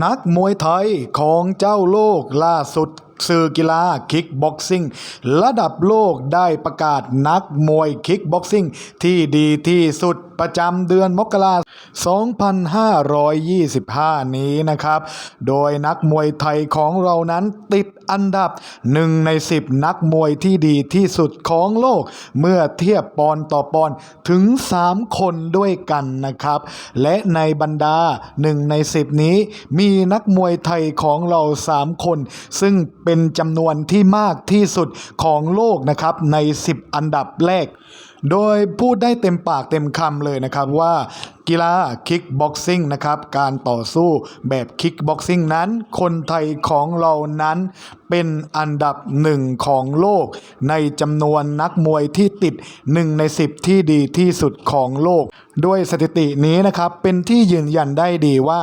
นักมวยไทยของเจ้าโลกล่าสุดสื่อกีฬาคิกบ็อกซิ่งระดับโลกได้ประกาศนักมวยคิกบ็อกซิ่งที่ดีที่สุด ประจำเดือนมกราคม2525 นี้นะครับ โดยนักมวยไทยของเรานั้นติดอันดับหนึ่งใน 10 นักมวยที่ดีที่สุดของโลก เมื่อเทียบปอนต่อปอนถึง 3 คนด้วยกันนะครับ และในบรรดา 1 ใน 10 นี้ มีนักมวยไทยของเรา 3 คน ซึ่งเป็นจำนวนที่มากที่สุดของโลกนะครับใน 10 อันดับแรก โดยพูดได้เต็มปากเต็มคำเลยนะครับว่ากีฬาคิกบ็อกซิ่งนะครับ การต่อสู้แบบคิกบ็อกซิ่งนั้น คนไทยของเรานั้นเป็นอันดับหนึ่งของโลก ในจำนวนนักมวยที่ติดหนึ่งใน 10 ที่ดีที่สุดของโลก ด้วยสถิตินี้นะครับ เป็นที่ยืนยันได้ดีว่า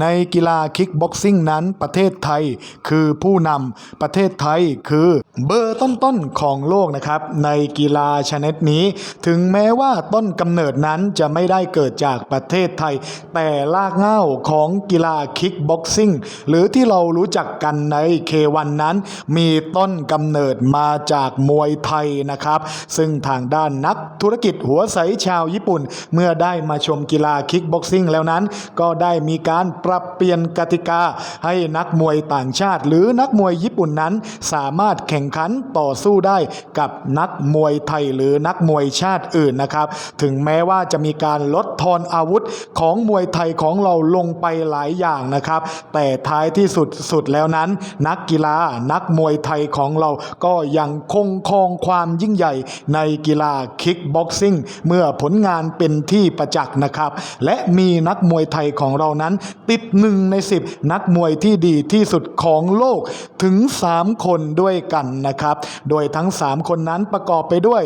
ในกีฬาคิกบ็อกซิ่งนั้นประเทศไทยคือผู้นำประเทศไทยคือเบอร์ต้นๆของโลกนะครับ ในกีฬาชนิดนี้ ถึงแม้ว่าต้นกำเนิดนั้นจะไม่ได้เกิดจากประเทศไทย แต่ลากเหง้าของกีฬาคิกบ็อกซิ่งหรือที่เรารู้จักกันในเควันนั้น มีต้นกำเนิดมาจากมวยไทยนะครับ ซึ่งทางด้านนักธุรกิจหัวใสชาวญี่ปุ่น เมื่อได้มาชมกีฬาคิกบ็อกซิ่งแล้วนั้น ก็ได้มีการปรับเปลี่ยนกติกา ให้นักมวยต่างชาติ หรือนักมวยญี่ปุ่นนั้น สามารถแข่งขันต่อสู้ได้กับนักมวยไทยหรือนักมวยชาติอื่นนะครับ ถึงแม้ว่าจะมีการลดทอนอาวุธของมวยไทยของเราลงไปหลายอย่างนะครับ แต่ท้ายที่สุดสุดแล้วนั้น นักกีฬานักมวยไทยของเราก็ยังคงครองความยิ่งใหญ่ในกีฬาคิกบ็อกซิ่งเมื่อผลงานเป็นที่ประจักษ์นะครับ และมีนักมวยไทยของเรานั้น ติดหนึ่งใน 10 นักมวยที่ดีที่สุดของโลกถึง 3 คนด้วยกันนะครับ โดยทั้ง 3 คนนั้นประกอบไปด้วย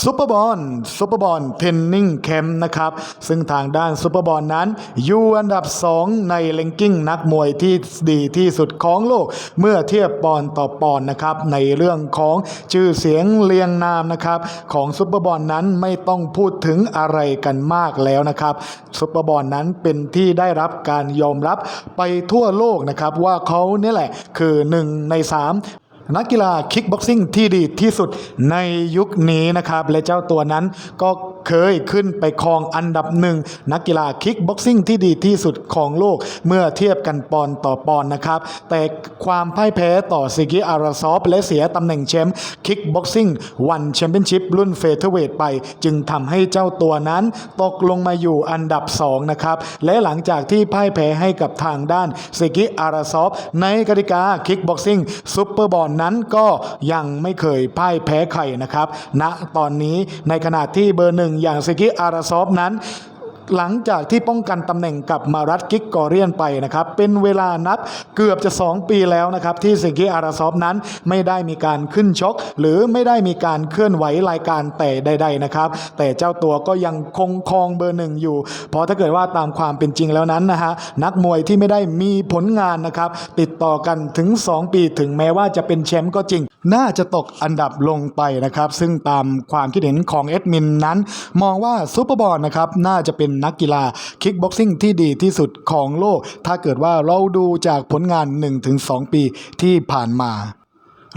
ซูเปอร์บอลซูเปอร์บอลเทนนิงแคมป์นะครับ ซึ่งทางด้านซูเปอร์บอลนั้น อยู่อันดับ 2 ในเลงกิ้งนักมวยที่ดีที่สุดของโลก เมื่อเทียบปอนต่อปอนนะครับ ในเรื่องของชื่อเสียงเรียงนามนะครับ ของซูเปอร์บอลนั้นไม่ต้องพูดถึงอะไรกันมากแล้วนะครับซูเปอร์บอลนั้นเป็นที่ได้รับการยอมรับไปทั่วโลกนะครับ ว่าเขาเนี่ยแหละคือหนึ่งในสาม นักกีฬาคิกบ็อกซิ่งที่ดีที่สุดในยุคนี้นะครับ และเจ้าตัวนั้นก็ เคยขึ้นไปครองอันดับหนึ่งนักกีฬาคิกบ็อกซิ่งที่ดีที่สุดของโลกเมื่อเทียบกันปอนต่อปอนนะครับ แต่ความพ่ายแพ้ต่อซิกิอาราซอฟและเสียตำแหน่งแชมป์คิกบ็อกซิ่งวันแชมเปี้ยนชิพรุ่นเฟเธอร์เวทไป จึงทำให้เจ้าตัวนั้นตกลงมาอยู่อันดับ 2 นะครับ และหลังจากที่พ่ายแพ้ให้กับทางด้านซิกิอาราซอฟในกติกาคิกบ็อกซิ่งซูเปอร์บอลนั้นก็ยังไม่เคยพ่ายแพ้ใครนะครับณตอนนี้ในขณะที่เบอร์หนึ่งอย่างเซกิอาราซอฟนั้น หลังจากที่ป้องกันตำแหน่งกับมารัตกิกกอเรียนไปนะครับ เป็นเวลานับเกือบจะ 2 ปีแล้วนะครับ ที่ซิกิอาราซอฟนั้นไม่ได้มีการขึ้นชก หรือไม่ได้มีการเคลื่อนไหวรายการแต่ใด ๆนะครับ แต่เจ้าตัวก็ยังคงครองเบอร์หนึ่งอยู่ เพราะถ้าเกิดว่าตามความเป็นจริงแล้วนั้นนะฮะนักมวยที่ไม่ได้มีผลงานนะครับ ติดต่อกันถึง 2 ปีถึงแม้ว่าจะเป็นแชมป์ก็จริง น่าจะตกอันดับลงไปนะครับ ซึ่งตามความคิดเห็นของเอ็ดมินนั้น มองว่าซูเปอร์บอลนะครับน่าจะเป็นนักกีฬาคิกบ็อกซิ่งที่ดีที่สุดของโลก ถ้าเกิดว่าเราดูจากผลงาน 1-2 ปีที่ผ่านมา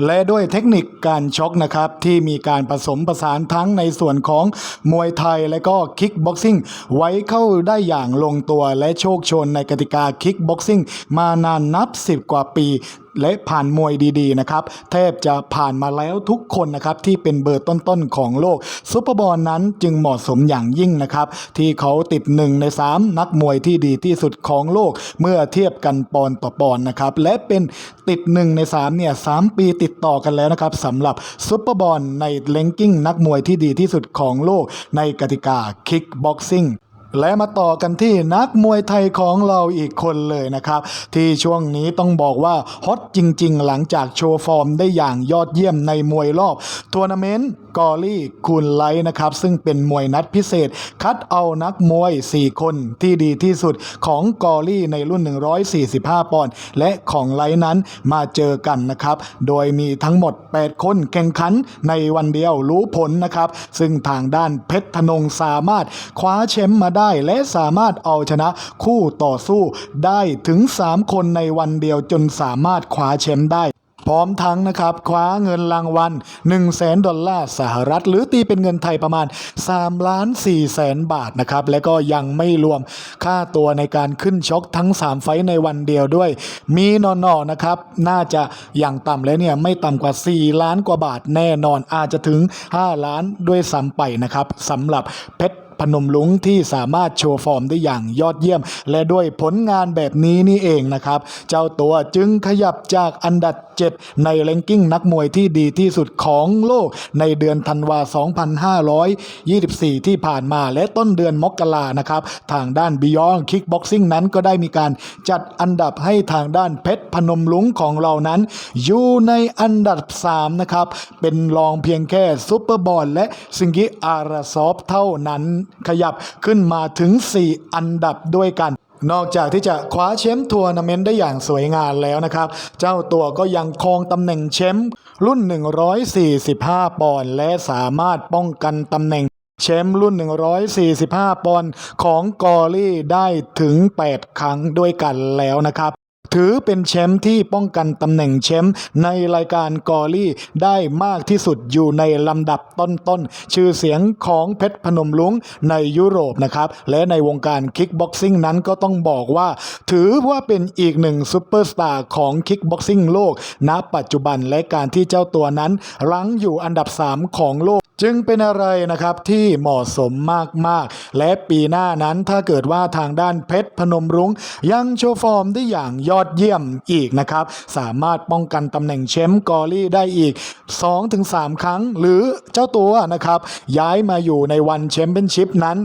และด้วยเทคนิคการชกนะครับ ที่มีการผสมผสานทั้งในส่วนของมวยไทยและก็คิกบ็อกซิ่งไว้เข้าได้อย่างลงตัวและโชคชนในกติกาคิกบ็อกซิ่งมานานนับ 10 กว่าปี และผ่านมวยดีๆนะครับแทบจะผ่านมาแล้วทุกคนนะครับที่เป็นเบอร์ต้นๆของโลกซุปเปอร์บอลนั้นจึงเหมาะสมอย่างยิ่งนะครับที่เขาติดหนึ่งใน3นักมวยที่ดีที่สุดของโลกเมื่อเทียบกันปอนต่อปอนนะครับและเป็นติดหนึ่งใน3เนี่ยสปีติดต่อกันแล้วนะครับสำหรับซุปเปอร์บอลในเลงกิ้งนักมวยที่ดีที่สุดของโลกในกติกาคิกบ็อกซิ่ง และมาต่อกันที่นักมวยไทยของเราอีกคนเลยนะครับ ที่ช่วงนี้ต้องบอกว่าฮอตจริง ๆ หลังจากโชว์ฟอร์มได้อย่างยอดเยี่ยมในมวยรอบทัวร์นาเมนต์ กอรี่คูณไลท์นะครับ ซึ่งเป็นมวยนัดพิเศษ คัดเอานักมวย 4 คนที่ดีที่สุดของกอรี่ในรุ่น 145 ปอนด์และของไลท์นั้นมาเจอกันนะครับ โดยมีทั้งหมด 8 คนแข่งขันในวันเดียวรู้ผลนะครับ ซึ่งทางด้านเพชรธนงสามารถคว้าแชมป์มาได้และสามารถเอาชนะคู่ต่อสู้ได้ถึง 3 คนในวันเดียวจนสามารถคว้าแชมป์ได้ พร้อมทั้งนะครับคว้าเงินรางวัล1 0 0 0 0แสนดอลลาร์สหรัฐ หรือตีเป็นเงินไทยประมาณ3ล้าน4แสนบาทนะครับและก็ยังไม่รวมค่าตัวในการขึ้นช็อกทั้ง 3 ไฟในวันเดียวด้วย มีนอนๆนะครับน่าจะอย่างต่ำแล้วเนี่ยไม่ต่ำกว่า 4 ล้านกว่าบาทแน่นอนอาจจะถึง 5 ล้านด้วยซ้ำไปนะครับสำหรับเพชร พนมลุงที่สามารถโชว์ฟอร์มได้อย่างยอดเยี่ยม และด้วยผลงานแบบนี้นี่เองนะครับ เจ้าตัวจึงขยับจากอันดับ 7 ในแรงกิ้งนักมวยที่ดีที่สุดของโลกในเดือนธันวา 2524 ที่ผ่านมาและต้นเดือนมกรานะครับ ทางด้าน Beyond Kickboxing นั้นก็ได้มีการจัดอันดับให้ทางด้านเพชรพนมลุงของเรานั้น อยู่ในอันดับ 3 นะครับ เป็นรองเพียงแค่ซุปเปอร์บอลและซิงกิอาราซอฟเท่านั้นขยับขึ้นมาถึง 4 อันดับด้วยกัน นอกจากที่จะคว้าแชมป์ทัวร์นาเมนต์ได้อย่างสวยงามแล้วนะครับ เจ้าตัวก็ยังครองตำแหน่งแชมป์รุ่น 145 ปอนด์และสามารถป้องกันตำแหน่งแชมป์รุ่น 145 ปอนด์ของกอรี่ได้ถึง 8 ครั้งด้วยกันแล้วนะครับ ถือเป็นแชมป์ที่ป้องกันตำแหน่งแชมป์ในรายการกอรี่ได้มากที่สุดอยู่ในลำดับต้นๆ ชื่อเสียงของเพชรพนมลุงในยุโรปนะครับ และในวงการคิกบ็อกซิ่งนั้นก็ต้องบอกว่า ถือว่าเป็นอีกหนึ่งซูเปอร์สตาร์ของคิกบ็อกซิ่งโลก ณ ปัจจุบันและการที่เจ้าตัวนั้นรั้งอยู่อันดับ 3 ของโลก จึงเป็นอะไรนะครับที่เหมาะสมมากๆ และปีหน้านั้นถ้าเกิดว่าทางด้านเพชรพนมรุ้งยังโชว์ฟอร์มได้อย่างยอดเยี่ยมอีกนะครับ สามารถป้องกันตำแหน่งแชมป์กอรี่ได้อีก 2-3 ครั้ง หรือเจ้าตัวนะครับ ย้ายมาอยู่ในวันแชมเปี้ยนชิพนั้น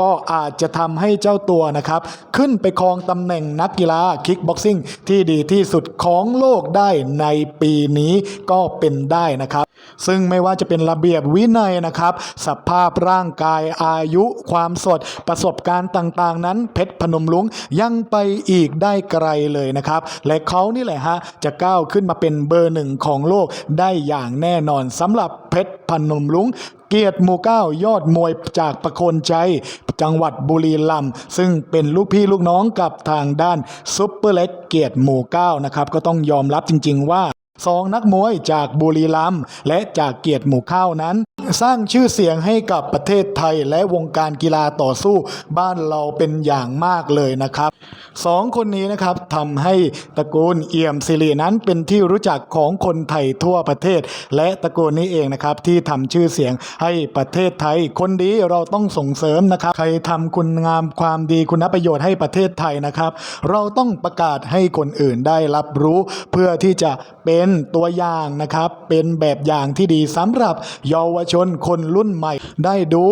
ก็อาจจะทำให้เจ้าตัวนะครับ ขึ้นไปครองตำแหน่งนักกีฬาคิกบ็อกซิ่งที่ดีที่สุดของโลกได้ในปีนี้ก็เป็นได้นะครับ ซึ่งไม่ว่าจะเป็นระเบียบวินัยนะครับ สภาพร่างกายอายุความสดประสบการณ์ต่างๆ นั้นเพชรพนมลุงยังไปอีกได้ไกลเลยนะครับ และเขานี่แหละฮะจะก้าวขึ้นมาเป็นเบอร์หนึ่งของโลกได้อย่างแน่นอนสำหรับเพชรพนมลุงเกียรติหมู่เก้ายอดมวยจากประโคนใจ จังหวัดบุรีรัมย์ซึ่งเป็นลูกพี่ลูกน้องกับทางด้านซุปเปอร์เล็กเกียรติหมู่เก้านะครับ ก็ต้องยอมรับจริง ๆ ว่า สองนักมวยจากบุรีรัมย์และจากเกียรติหมู่ข้าวนั้น สร้างชื่อเสียงให้กับประเทศไทยและวงการกีฬาต่อสู้บ้านเราเป็นอย่างมากเลยนะครับ สองคนนี้นะครับทำให้ตระกูลเอี่ยมสิรินั้นเป็นที่รู้จักของคนไทยทั่วประเทศ และตระกูลนี้เองนะครับที่ทำชื่อเสียงให้ประเทศไทย คนดีเราต้องส่งเสริมนะครับ ใครทำคุณงามความดีคุณประโยชน์ให้ประเทศไทยนะครับ เราต้องประกาศให้คนอื่นได้รับรู้เพื่อที่จะเป็นตัวอย่างนะครับ เป็นแบบอย่างที่ดีสำหรับเยาวชนคนรุ่นใหม่ ได้ดู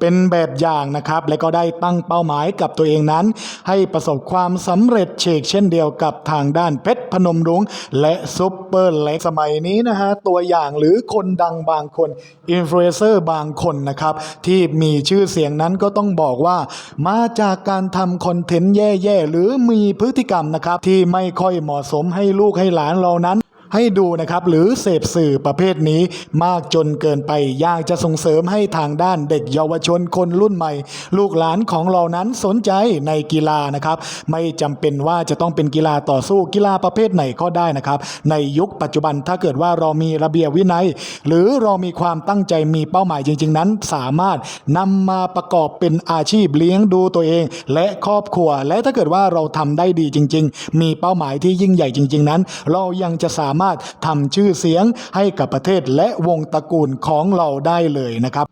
เป็นแบบอย่างนะครับ และก็ได้ตั้งเป้าหมายกับตัวเองนั้น ให้ประสบความความสำเร็จเชกเช่นเดียวกับทางด้านเพชรพนมรุ้ง และซุปเปอร์เล็กสมัยนี้นะฮะตัวอย่างหรือคนดังบางคนอินฟลูเอนเซอร์บางคนนะครับ ที่มีชื่อเสียงนั้นก็ต้องบอกว่า มาจากการทำคอนเทนต์แย่ๆ หรือมีพฤติกรรมนะครับ ที่ไม่ค่อยเหมาะสมให้ลูกให้หลานเรานั้น ให้ดูนะครับ หรือเสพสื่อประเภทนี้มากจนเกินไปอยากจะส่งเสริมให้ทางด้านเด็กเยาวชนคนรุ่นใหม่ ลูกหลานของเรานั้นสนใจในกีฬานะครับ ไม่จำเป็นว่าจะต้องเป็นกีฬาต่อสู้กีฬาประเภทไหนก็ได้นะครับ ในยุคปัจจุบันถ้าเกิดว่าเรามีระเบียบวินัย หรือเรามีความตั้งใจมีเป้าหมายจริง ๆ นั้น สามารถนำมาประกอบเป็นอาชีพเลี้ยงดูตัวเอง และครอบครัว และถ้าเกิดว่าเราทำได้ดีจริง ๆ มีเป้าหมายที่ยิ่งใหญ่จริง ๆ นั้น เรายังจะสามารถทำชื่อเสียงให้กับประเทศและวงตระกูลของเราได้เลยนะครับ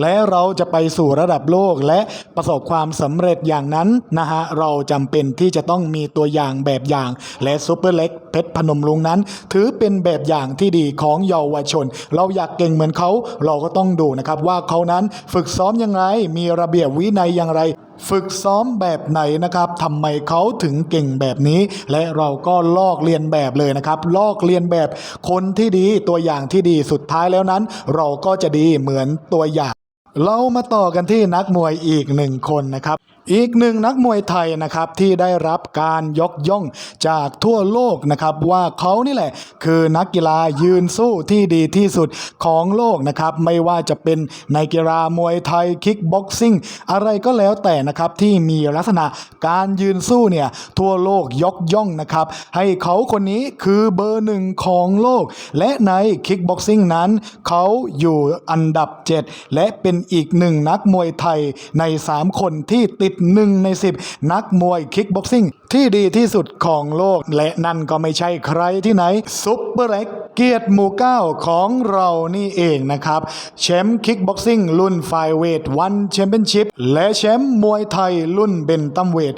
และเราจะไปสู่ระดับโลกและประสบความสำเร็จอย่างนั้นนะฮะเราจำเป็นที่จะต้องมีตัวอย่างแบบอย่าง และซูเปอร์เล็กเพชรพนมลุงนั้น ถือเป็นแบบอย่างที่ดีของเยาวชน เราอยากเก่งเหมือนเขา เราก็ต้องดูนะครับว่าเขานั้นฝึกซ้อมยังไงมีระเบียบวินัยอย่างไร ฝึกซ้อมแบบไหนนะครับทำไมเขาถึงเก่งแบบนี้ และเราก็ลอกเรียนแบบเลยนะครับ ลอกเรียนแบบคนที่ดีตัวอย่างที่ดีสุดท้ายแล้วนั้น เราก็จะดีเหมือนตัวอย่าง เรามาต่อกันที่นักมวยอีกหนึ่งคนนะครับอีกหนึ่งนักมวยไทยนะครับที่ได้รับการยกย่องจากทั่วโลกนะครับว่าเขานี่แหละ คือนักกีฬายืนสู้ที่ดีที่สุดของโลกนะครับไม่ว่าจะเป็นในกีฬามวยไทยคิกบ็อกซิ่งอะไรก็แล้วแต่นะครับที่มีลักษณะการยืนสู้เนี่ยทั่วโลกยกย่องนะครับให้เขาคนนี้คือเบอร์หนึ่งของโลก และในคิกบ็อกซิ่งนั้น เขาอยู่อันดับ 7 และเป็นอีกหนึ่งนักมวยไทยใน 3 คนที่ติด1 ใน 10 นักมวยคิกบ็อกซิ่งที่ดีที่สุดของโลก และนั่นก็ไม่ใช่ใครที่ไหนซุปเปอร์เล็ก เกียรติหมู่เก้าของเรานี่เองนะครับ แชมป์คิกบ็อกซิ่งรุ่นไฟเวทวันแชมเปี้ยนชิพและแชมป์มวยไทยรุ่นเบนตัมเวท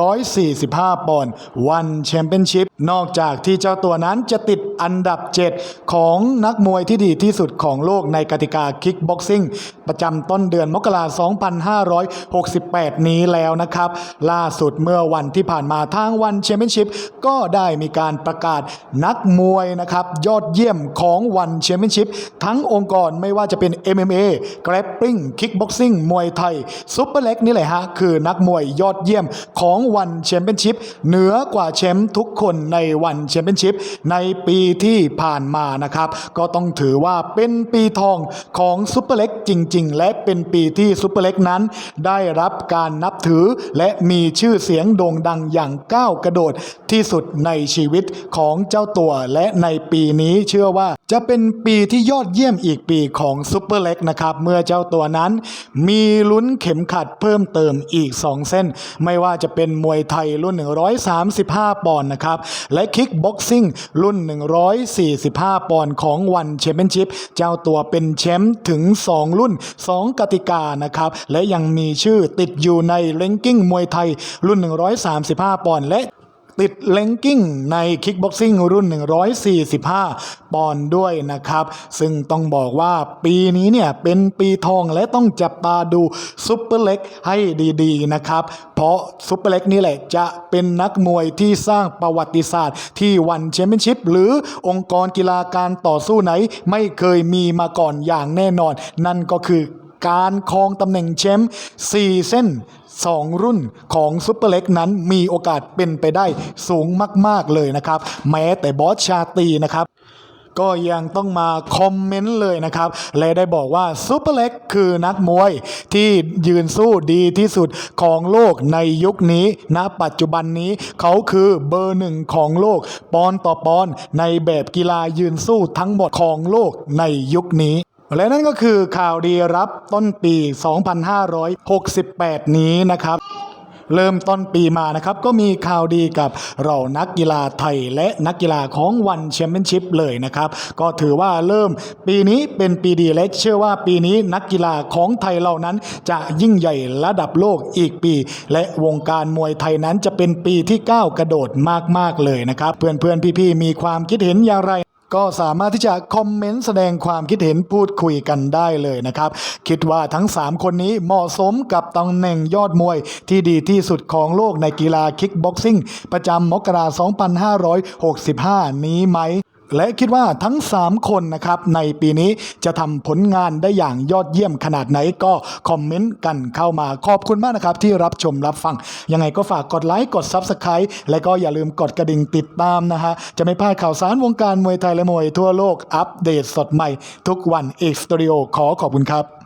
145 ปอนด์วันแชมเปี้ยนชิพนอกจากที่เจ้าตัวนั้นจะติดอันดับ 7 ของนักมวยที่ดีที่สุดของโลกในกติกาคิกบ็อกซิ่งประจำต้นเดือนมกราคม2568 นี้แล้วนะครับ ล่าสุดเมื่อวันที่ผ่านมาทางวันแชมเปี้ยนชิพก็ได้มีการประกาศนักมวยนะครับยอดเยี่ยมของวันแชมเปี้ยนชิพทั้งองค์กรไม่ว่าจะเป็น MMA Grappling Kickboxing มวยไทยซุปเปอร์เล็กนี่แหละฮะ คือนักมวยยอดเยี่ยมของวันแชมเปี้ยนชิพเหนือกว่าแชมป์ทุกคนในวันแชมเปี้ยนชิพในปีที่ผ่านมานะครับ ก็ต้องถือว่าเป็นปีทองของซุปเปอร์เล็กจริง ๆ และเป็นปีที่ซุปเปอร์เล็กนั้น ได้รับการนับถือและมีชื่อเสียงโด่งดังอย่างก้าวกระโดดที่สุดในชีวิตของเจ้าตัวและในปีนี้เชื่อว่าจะเป็นปีที่ยอดเยี่ยมอีกปีของซุปเปอร์เล็กนะครับ เมื่อเจ้าตัวนั้น มีลุ้นเข็มขัดเพิ่มเติมอีก 2 เส้น ไม่ว่าจะเป็นมวยไทยรุ่น 135 ปอนด์นะครับ และคิกบ็อกซิ่งรุ่น 145 ปอนด์ของวันแชมเปี้ยนชิพเจ้าตัวเป็นแชมป์ถึง 2 รุ่น 2 กติกานะครับ และยังมีชื่อติดอยู่ในเลงกิ้งมวยไทยรุ่น 135 ปอนด์และ ติดเลงกิ้งในคิกบ็อกซิ่งรุ่น 145 ปอนด์ด้วยนะครับ ซึ่งต้องบอกว่าปีนี้เนี่ยเป็นปีทองและต้องจับตาดูซุปเปอร์เล็กให้ดีๆนะครับ เพราะซุปเปอร์เล็กนี่แหละจะเป็นนักมวยที่สร้างประวัติศาสตร์ที่วันแชมเปี้ยนชิพหรือองค์กรกีฬาการต่อสู้ไหนไม่เคยมีมาก่อนอย่างแน่นอน นั่นก็คือการครองตำแหน่งแชมป์4เส้น 2 รุ่นของซุปเปอร์เล็กนั้นมีโอกาสเป็นไปได้สูงมาก ๆ เลยนะครับ แม้แต่บอสชาตีนะครับก็ยังต้องมาคอมเมนต์เลยนะครับ และได้บอกว่าซูเปอร์เล็กคือนักมวยที่ยืนสู้ดีที่สุดของโลกในยุคนี้ณปัจจุบันนี้เขาคือเบอร์หนึ่งของโลก ปอนด์ต่อปอนด์ในแบบกีฬายืนสู้ทั้งหมดของโลกในยุคนี้ และนั่นก็คือข่าวดีรับต้นปี 2568 นี้นะครับ เริ่มต้นปีมานะครับ ก็มีข่าวดีกับเรานักกีฬาไทยและนักกีฬาของวันแชมเปี้ยนชิพเลยนะครับ ก็ถือว่าเริ่มปีนี้เป็นปีดีและเชื่อว่าปีนี้นักกีฬาของไทยเรานั้นจะยิ่งใหญ่ระดับโลกอีกปี และวงการมวยไทยนั้นจะเป็นปีที่ก้าวกระโดดมากๆเลยนะครับ เพื่อนๆพี่ๆมีความคิดเห็นอย่างไร ก็สามารถที่จะคอมเมนต์แสดงความคิดเห็นพูดคุยกันได้เลยนะครับ คิดว่าทั้ง 3 คนนี้เหมาะสมกับตำแหน่งยอดมวยที่ดีที่สุดของโลกในกีฬาคิกบ็อกซิ่งประจำมกราคม2565 นี้ไหม และคิดว่าทั้ง 3 คนนะครับในปีนี้จะทำผลงานได้อย่างยอดเยี่ยมขนาดไหนก็คอมเมนต์กันเข้ามาขอบคุณมากนะครับ ที่รับชมรับฟัง ยังไงก็ฝากกดไลค์กด Subscribe และก็อย่าลืมกดกระดิ่งติดตามนะฮะ จะไม่พลาดข่าวสารวงการมวยไทยและมวยทั่วโลกอัปเดตสดใหม่ ทุกวันเอกสตูดิโอขอขอบคุณครับ